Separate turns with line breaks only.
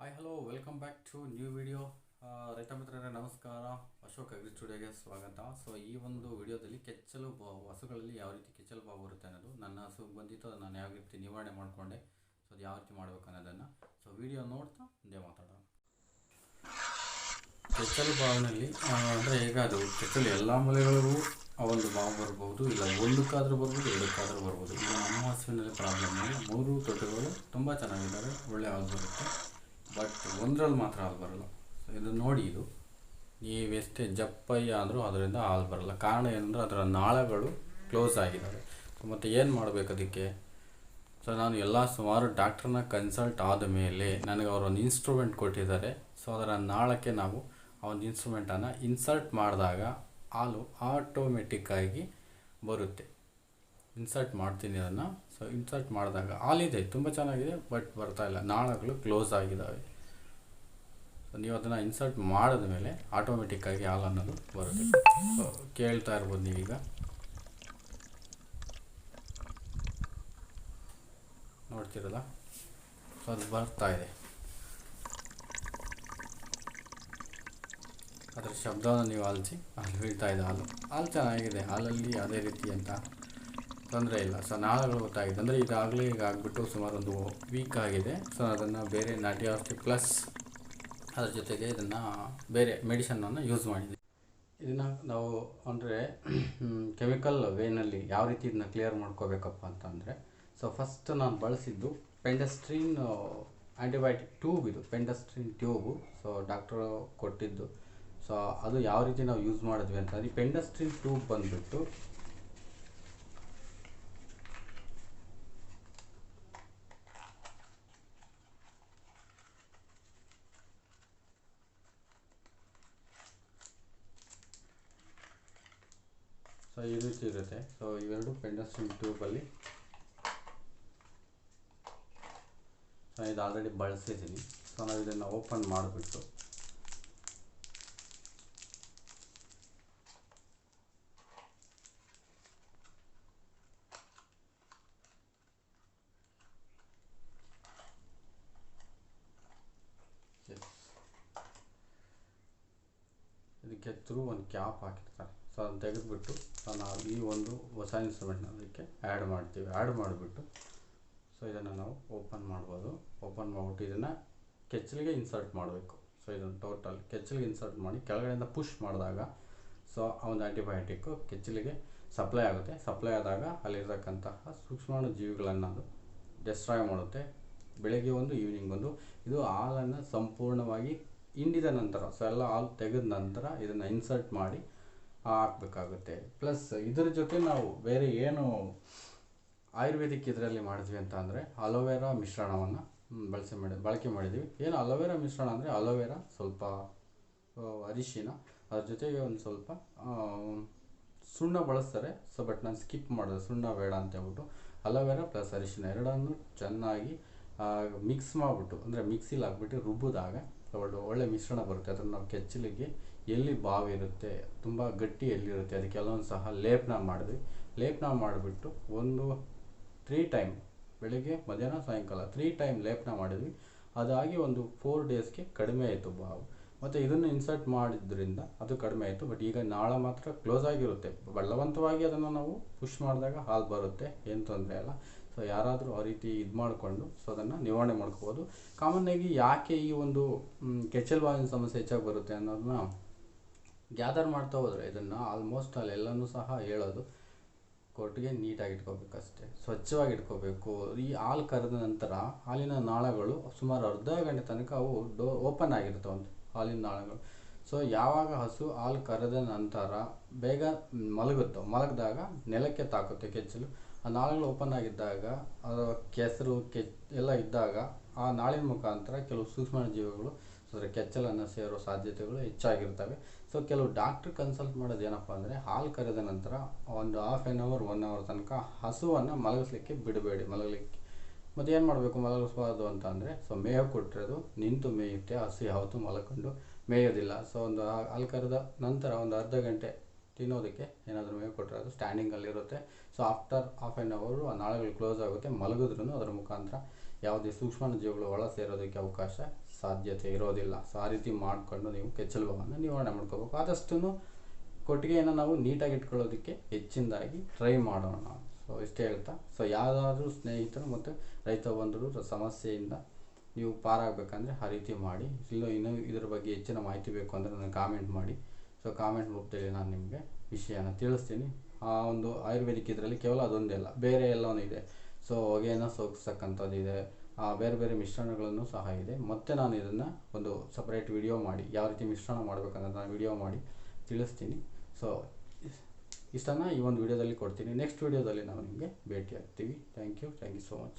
Hi hello welcome back to new video ರೈತ ಮಿತ್ರರೇ, ನಮಸ್ಕಾರ. ಅಶೋಕ್ ಅಗ್ರಿ ಸ್ಟುಡಿಯೋಗೆ ಸ್ವಾಗತ. ಸೊ ಈ ಒಂದು ವಿಡಿಯೋದಲ್ಲಿ ಕೆಚ್ಚಲು ಹಸುಗಳಲ್ಲಿ ಯಾವ ರೀತಿ ಕೆಚ್ಚಲು ಬಾವು ಬರುತ್ತೆ ಅನ್ನೋದು, ನನ್ನ ಹಸು ಬಂದಿತ್ತು ನಾನು ಯಾವ ರೀತಿ ನಿವಾರಣೆ ಮಾಡಿಕೊಂಡೆ, ಸೊ, ಅದು ಯಾವ ರೀತಿ ಮಾಡ್ಬೇಕು ಅನ್ನೋದನ್ನು, ಸೊ ವಿಡಿಯೋ ನೋಡ್ತಾ ಮುಂದೆ ಮಾತಾಡೋಣ. ಕೆಚ್ಚಲು ಬಾವಿನಲ್ಲಿ ಅಂದರೆ ಈಗ ಅದು ಕೆಚ್ಚಲು ಎಲ್ಲ ಮೂಲೆಗಳಿಗೂ ಆ ಒಂದು ಬಾವು ಬರ್ಬೋದು, ಇಲ್ಲ ಒಂದಕ್ಕಾದರೂ ಬರ್ಬೋದು, ಎರಡಕ್ಕಾದರೂ ಬರ್ಬೋದು. ಈಗ ನಮ್ಮ ಹಸುವಿನಲ್ಲಿ ಪ್ರಾಬ್ಲಮ್ ಮೂರು ತೊಟ್ಟೆಗಳು ತುಂಬ ಚೆನ್ನಾಗಿದ್ದಾರೆ ಒಳ್ಳೆ ಹಾಲು ಬರುತ್ತೆ. ಬಟ್ ಒಂದರಲ್ಲಿ ಮಾತ್ರ ಹಾಲು ಬರಲ್ಲ. ಸೊ ಇದು ನೋಡಿ ಇದು. ನೀವೆಷ್ಟೇ ಜಪ್ಪಯ್ಯ ಅಂದರೂ ಅದರಿಂದ ಹಾಲು ಬರಲ್ಲ. ಕಾರಣ ಏನಂದರೆ ಅದರ ನಾಳಗಳು ಕ್ಲೋಸ್ ಆಗಿದ್ದಾವೆ ಮತ್ತು ಏನು ಮಾಡಬೇಕು ಅದಕ್ಕೆ? ಸೊ ನಾನು ಎಲ್ಲ ಸುಮಾರು ಡಾಕ್ಟ್ರನ್ನ ಕನ್ಸಲ್ಟ್ ಆದ ಮೇಲೆ ನನಗೆ ಅವರೊಂದು ಇನ್ಸ್ಟ್ರೂಮೆಂಟ್ ಕೊಟ್ಟಿದ್ದಾರೆ. ಸೊ ಅದರ ನಾಳಕ್ಕೆ ನಾವು ಆ ಒಂದು ಇನ್ಸ್ಟ್ರೂಮೆಂಟನ್ನು ಇನ್ಸರ್ಟ್ ಮಾಡಿದಾಗ ಹಾಲು ಆಟೋಮೆಟಿಕ್ಕಾಗಿ ಬರುತ್ತೆ. ಇನ್ಸರ್ಟ್ ಮಾಡ್ತೀನಿ ಅದನ್ನು. ಸೊ ಇನ್ಸರ್ಟ್ ಮಾಡಿದಾಗ ಆಲಿದೆ ತುಂಬ ಚೆನ್ನಾಗಿದೆ, ಬಟ್ ಬರ್ತಾ ಇಲ್ಲ. ನಾಳಗಳು ಕ್ಲೋಸ್ ಆಗಿದ್ದಾವೆ ಸೊ ನೀವು ಅದನ್ನು ಇನ್ಸರ್ಟ್ ಮಾಡಿದ ಮೇಲೆ ಆಟೋಮೆಟಿಕ್ಕಾಗಿ ಆಲ್ ಅನ್ನೋದು ಬರುತ್ತೆ. ಸೊ ಕೇಳ್ತಾ ಇರ್ಬೋದು ನೀವೀಗ. ನೋಡ್ತಿರಲ್ಲ ಸೊ ಅದು ಬರ್ತಾ ಇದೆ. ಅದರ ಶಬ್ದವನ್ನು ನೀವು ಆಲಿಸಿ ಅಲ್ಲಿ ಬೀಳ್ತಾ ಇದೆ ಹಾಲು. ಹಾಲು ಚೆನ್ನಾಗಿದೆ, ಹಾಲಲ್ಲಿ ರೀತಿ ಅಂತ. ತೊಂದರೆ ಇಲ್ಲ. ಸೊ ನಾಳೆ ಗೊತ್ತಾಗಿದೆ. ಅಂದರೆ ಈಗಾಗಲೇ ಈಗ ಆಗಿಬಿಟ್ಟು ಸುಮಾರು ಒಂದು ವೀಕ್ ಆಗಿದೆ. ಸೊ ಅದನ್ನು ಬೇರೆ ನಾಟಿ ಔಷಧಿ ಪ್ಲಸ್ ಅದ್ರ ಜೊತೆಗೆ ಇದನ್ನು ಬೇರೆ ಮೆಡಿಸನನ್ನು ಯೂಸ್ ಮಾಡಿದ್ವಿ. ಇದನ್ನು ನಾವು ಅಂದರೆ ಕೆಮಿಕಲ್ ವೇನಲ್ಲಿ ಯಾವ ರೀತಿ ಇದನ್ನ ಕ್ಲಿಯರ್ ಮಾಡ್ಕೋಬೇಕಪ್ಪ ಅಂತಂದರೆ ಸೊ ಫಸ್ಟ್ ನಾನು ಬಳಸಿದ್ದು ಪೆಂಡಸ್ಟ್ರೀನ್ ಆ್ಯಂಟಿಬಯೋಟಿಕ್ ಟ್ಯೂಬ್ ಇದು ಪೆಂಡಸ್ಟ್ರೀನ್ ಟ್ಯೂಬು ಸೊ ಡಾಕ್ಟ್ರು ಕೊಟ್ಟಿದ್ದು. ಸೊ ಅದು ಯಾವ ರೀತಿ ನಾವು ಯೂಸ್ ಮಾಡಿದ್ವಿ ಅಂತ ಈ ಪೆಂಡಸ್ಟ್ರೀನ್ ಟ್ಯೂಬ್ ಬಂದುಬಿಟ್ಟು ಸೊ ಈ ರೀತಿ ಇರುತ್ತೆ ಸೊ ಇವೆರಡು ಪೆಂಡಸ್ಟ್ರೀನ್ ಟ್ಯೂಬಲ್ಲಿ ಸೊ ಇದು ಆಲ್ರೆಡಿ ಬಳಸಿದ್ದೀನಿ. ಸೊ ನಾವು ಇದನ್ನು ಓಪನ್ ಮಾಡಿಬಿಟ್ಟು. ಇದಕ್ಕೆ ಥ್ರೂ ಒಂದು ಕ್ಯಾಪ್ ಹಾಕಿರ್ತಾರೆ. ಸೊ ಅದನ್ನು ತೆಗೆದುಬಿಟ್ಟು ಸೊ ಈ ಒಂದು ಹೊಸ ಇನ್ಸ್ಟ್ರೂಮೆಂಟ್ನ ಅದಕ್ಕೆ ಆ್ಯಡ್ ಮಾಡ್ತೀವಿ. ಆ್ಯಡ್ ಮಾಡಿಬಿಟ್ಟು ಸೊ ಇದನ್ನು ನಾವು ಓಪನ್ ಮಾಡ್ಬೋದು. ಓಪನ್ ಮಾಡಿಬಿಟ್ಟು ಇದನ್ನು ಕೆಚ್ಚಲಿಗೆ ಇನ್ಸರ್ಟ್ ಮಾಡಬೇಕು. ಸೊ ಇದನ್ನು ಟೋಟಲ್ ಕೆಚ್ಚಲಿಗೆ ಇನ್ಸರ್ಟ್ ಮಾಡಿ ಕೆಳಗಡೆಯಿಂದ ಪುಷ್ ಮಾಡಿದಾಗ ಸೊ ಒಂದು ಆ್ಯಂಟಿಬಯೋಟಿಕ್ಕು ಕೆಚ್ಚಲಿಗೆ ಸಪ್ಲೈ ಆಗುತ್ತೆ. ಸಪ್ಲೈ ಆದಾಗ ಅಲ್ಲಿರ್ತಕ್ಕಂತಹ ಸೂಕ್ಷ್ಮಾಣು ಜೀವಿಗಳನ್ನು ಅದು ಡೆಸ್ಟ್ರಾಯ್ ಮಾಡುತ್ತೆ. ಬೆಳಗ್ಗೆ ಒಂದು ಈವ್ನಿಂಗ್ ಒಂದು. ಇದು ಹಾಲನ್ನು ಸಂಪೂರ್ಣವಾಗಿ ಹಿಂಡಿದ ನಂತರ ಸೊ ಎಲ್ಲ ಹಾಲು ತೆಗೆದ ನಂತರ ಇದನ್ನು ಇನ್ಸರ್ಟ್ ಮಾಡಿ ಹಾಕಬೇಕಾಗುತ್ತೆ. ಪ್ಲಸ್ ಇದರ ಜೊತೆ ನಾವು ಬೇರೆ ಏನು ಆಯುರ್ವೇದಿಕ್ ಇದರಲ್ಲಿ ಮಾಡಿದ್ವಿ ಅಂತ ಅಂದರೆ ಅಲೋವೆರಾ ಮಿಶ್ರಣವನ್ನು ಬಳಸಿ ಮಾಡಿ, ಬಳಕೆ ಮಾಡಿದ್ವಿ. ಏನು ಅಲೋವೆರಾ ಮಿಶ್ರಣ ಅಂದರೆ ಅಲೋವೆರಾ ಸ್ವಲ್ಪ ಅರಿಶಿನ, ಅದ್ರ ಜೊತೆಗೆ ಒಂದು ಸ್ವಲ್ಪ ಸುಣ್ಣ ಬಳಸ್ತಾರೆ. ಸೊ ಬಟ್ ನಾನು ಸ್ಕಿಪ್ ಮಾಡಿದೆ, ಸುಣ್ಣ ಬೇಡ ಅಂತ ಹೇಳ್ಬಿಟ್ಟು. ಅಲೋವೆರಾ ಪ್ಲಸ್ ಅರಿಶಿನ ಎರಡನ್ನು ಚೆನ್ನಾಗಿ ಮಿಕ್ಸ್ ಮಾಡಿಬಿಟ್ಟು, ಅಂದರೆ ಮಿಕ್ಸಿಲಿ ಹಾಕ್ಬಿಟ್ಟು ರುಬ್ಬಿದಾಗ, ಒಳ್ಳೆ ಒಳ್ಳೆ ಮಿಶ್ರಣ ಬರುತ್ತೆ. ಅದನ್ನು ನಾವು ಕೆಚ್ಚಲಿಗೆ ಎಲ್ಲಿ ಬಾವಿ ಇರುತ್ತೆ, ತುಂಬ ಗಟ್ಟಿ ಎಲ್ಲಿರುತ್ತೆ ಅದಕ್ಕೆಲ್ಲೊಂದು ಸಹ ಲೇಪನ ಮಾಡಿದ್ವಿ. ಲೇಪನ ಮಾಡಿಬಿಟ್ಟು ಒಂದು ತ್ರೀ ಟೈಮ್ ಬೆಳಗ್ಗೆ, ಮಧ್ಯಾಹ್ನ, ಸಾಯಂಕಾಲ ತ್ರೀ ಟೈಮ್ ಲೇಪನ ಮಾಡಿದ್ವಿ. ಅದಾಗಿ ಒಂದು ಫೋರ್ ಡೇಸ್ಗೆ ಕಡಿಮೆ ಆಯಿತು ಬಾವು ಮತ್ತು ಇದನ್ನು ಇನ್ಸರ್ಟ್ ಮಾಡಿದ್ರಿಂದ ಅದು ಕಡಿಮೆ ಆಯಿತು ಬಟ್ ಈಗ ನಾಳ ಮಾತ್ರ ಕ್ಲೋಸ್ ಆಗಿರುತ್ತೆ. ಬಲವಂತವಾಗಿ ಅದನ್ನು ನಾವು ಪುಷ್ ಮಾಡಿದಾಗ ಹಾಲು ಬರುತ್ತೆ, ಏನು ತೊಂದರೆ ಇಲ್ಲ. ಸೊ ಯಾರಾದರೂ ಆ ರೀತಿ ಇದು ಮಾಡಿಕೊಂಡು ಸೊ ಅದನ್ನು ನಿವಾರಣೆ ಮಾಡ್ಕೋಬೋದು. ಕಾಮನ್ನಾಗಿ ಯಾಕೆ ಈ ಒಂದು ಕೆಚ್ಚಲ್ ಬಾವಿನ ಸಮಸ್ಯೆ ಹೆಚ್ಚಾಗಿ ಬರುತ್ತೆ ಅನ್ನೋದನ್ನ ಗ್ಯಾದರ್ ಮಾಡ್ತಾ ಹೋದರೆ ಇದನ್ನು ಆಲ್ಮೋಸ್ಟ್ ಅಲ್ಲೆಲ್ಲನೂ ಸಹ ಹೇಳೋದು. ಕೊಟ್ಟಿಗೆ ನೀಟಾಗಿ ಇಟ್ಕೋಬೇಕಷ್ಟೇ. ಸ್ವಚ್ಛವಾಗಿ ಇಟ್ಕೋಬೇಕು. ಈ ಹಾಲು ಕರೆದ ನಂತರ ಹಾಲಿನ ನಾಳಗಳು ಸುಮಾರು ಅರ್ಧ ಗಂಟೆ ತನಕ ಅವು ಡೋ ಓಪನ್ ಆಗಿರ್ತವೆ ಹಾಲಿನ ನಾಳಗಳು. ಸೊ ಯಾವಾಗ ಹಸು ಹಾಲು ಕರೆದ ನಂತರ ಬೇಗ ಮಲಗುತ್ತೋ, ಮಲಗಿದಾಗ ನೆಲಕ್ಕೆ ತಾಕುತ್ತೆ ಕೆಚ್ಚಲು. ಆ ನಾಳಗಳು ಓಪನ್ ಆಗಿದ್ದಾಗ ಕೆಸರು ಕೆ ಎಲ್ಲ ಇದ್ದಾಗ ಆ ನಾಳಿನ ಮುಖಾಂತರ ಕೆಲವು ಸೂಕ್ಷ್ಮ ಜೀವಿಗಳು ಅದರ ಕೆಚ್ಚಲನ್ನು ಸೇರೋ ಸಾಧ್ಯತೆಗಳು ಹೆಚ್ಚಾಗಿರ್ತವೆ. ಸೊ ಕೆಲವು ಡಾಕ್ಟ್ರ್ ಕನ್ಸಲ್ಟ್ ಮಾಡೋದು ಏನಪ್ಪ ಅಂದರೆ, ಹಾಲು ಕರೆದ ನಂತರ ಒಂದು half an hour one hour ತನಕ ಹಸುವನ್ನು ಮಲಗಿಸ್ಲಿಕ್ಕೆ ಬಿಡಬೇಡಿ, ಮಲಗಲಿಕ್ಕೆ. ಮತ್ತು ಏನು ಮಾಡಬೇಕು ಮಲಗಿಸ್ಬಾರ್ದು ಅಂತ ಅಂದರೆ ಸೊ ಮೇವು ಕೊಟ್ಟಿರೋದು ನಿಂತು ಮೇಯುತ್ತೆ, ಹಸು ಯಾವತ್ತೂ ಮಲಕೊಂಡು ಮೇಯೋದಿಲ್ಲ. ಸೊ ಒಂದು ಹಾಲು ಕರೆದ ನಂತರ ಒಂದು ಅರ್ಧ ಗಂಟೆ ತಿನ್ನೋದಕ್ಕೆ ಏನಾದರೂ ಮೇವು ಕೊಟ್ಟರೆ ಅದು ಸ್ಟ್ಯಾಂಡಿಂಗಲ್ಲಿರುತ್ತೆ so after half an hour ಆ ನಾಳೆಗಳು ಕ್ಲೋಸ್ ಆಗುತ್ತೆ ಮಲಗಿದ್ರೂ ಅದರ ಮುಖಾಂತರ ಯಾವುದೇ ಸೂಕ್ಷ್ಮ ಜೀವಿಗಳು ಒಳ ಸೇರೋದಕ್ಕೆ ಅವಕಾಶ ಸಾಧ್ಯತೆ ಇರೋದಿಲ್ಲ. ಸೊ ಆ ರೀತಿ ಮಾಡಿಕೊಂಡು ನೀವು ಕೆಚ್ಚಲುಬಾವನ್ನು ನಿವಾರಣೆ ಮಾಡ್ಕೋಬೇಕು. ಆದಷ್ಟು ಕೊಟ್ಟಿಗೆಯನ್ನು ನಾವು ನೀಟಾಗಿ ಇಟ್ಕೊಳ್ಳೋದಕ್ಕೆ ಹೆಚ್ಚಿನದಾಗಿ ಟ್ರೈ ಮಾಡೋಣ ಸೊ ಇಷ್ಟೇ ಹೇಳ್ತಾ. ಸೊ ಯಾವುದಾದ್ರೂ ಸ್ನೇಹಿತರು ಮತ್ತು ರೈತ ಬಂಧುಗಳು ಸಮಸ್ಯೆಯಿಂದ ನೀವು ಪಾರಾಗಬೇಕಂದ್ರೆ ಆ ರೀತಿ ಮಾಡಿ. ಇಲ್ಲೋ ಇನ್ನೂ ಇದ್ರ ಬಗ್ಗೆ ಹೆಚ್ಚಿನ ಮಾಹಿತಿ ಬೇಕು ಅಂದರೆ ನನಗೆ ಕಾಮೆಂಟ್ ಮಾಡಿ. ಸೊ ಕಾಮೆಂಟ್ ರೂಪದಲ್ಲಿ ನಾನು ನಿಮಗೆ ವಿಷಯನ ತಿಳಿಸ್ತೀನಿ. ಆ ಒಂದು ಆಯುರ್ವೇದಿಕ್ ಇದರಲ್ಲಿ ಕೇವಲ ಅದೊಂದೇ ಅಲ್ಲ. ಬೇರೆ ಎಲ್ಲವೂ ಇದೆ. ಸೊ ಹೊಗೆಯನ್ನು ಸೋಗಿಸ್ತಕ್ಕಂಥದ್ದಿದೆ ಬೇರೆ ಬೇರೆ ಮಿಶ್ರಣಗಳನ್ನು ಸಹ ಇದೆ. ಮತ್ತೆ ನಾನು ಇದನ್ನು ಒಂದು ಸಪ್ರೇಟ್ ವಿಡಿಯೋ ಮಾಡಿ, ಯಾವ ರೀತಿ ಮಿಶ್ರಣ ಮಾಡಬೇಕಂತ ನಾನು ವಿಡಿಯೋ ಮಾಡಿ ತಿಳಿಸ್ತೀನಿ. ಸೊ ಇಷ್ಟನ್ನು ಈ ಒಂದು ವಿಡಿಯೋದಲ್ಲಿ ಕೊಡ್ತೀನಿ. ನೆಕ್ಸ್ಟ್ ವಿಡಿಯೋದಲ್ಲಿ ನಾವು ನಿಮಗೆ ಭೇಟಿ ಆಗ್ತೀವಿ thank you thank you so much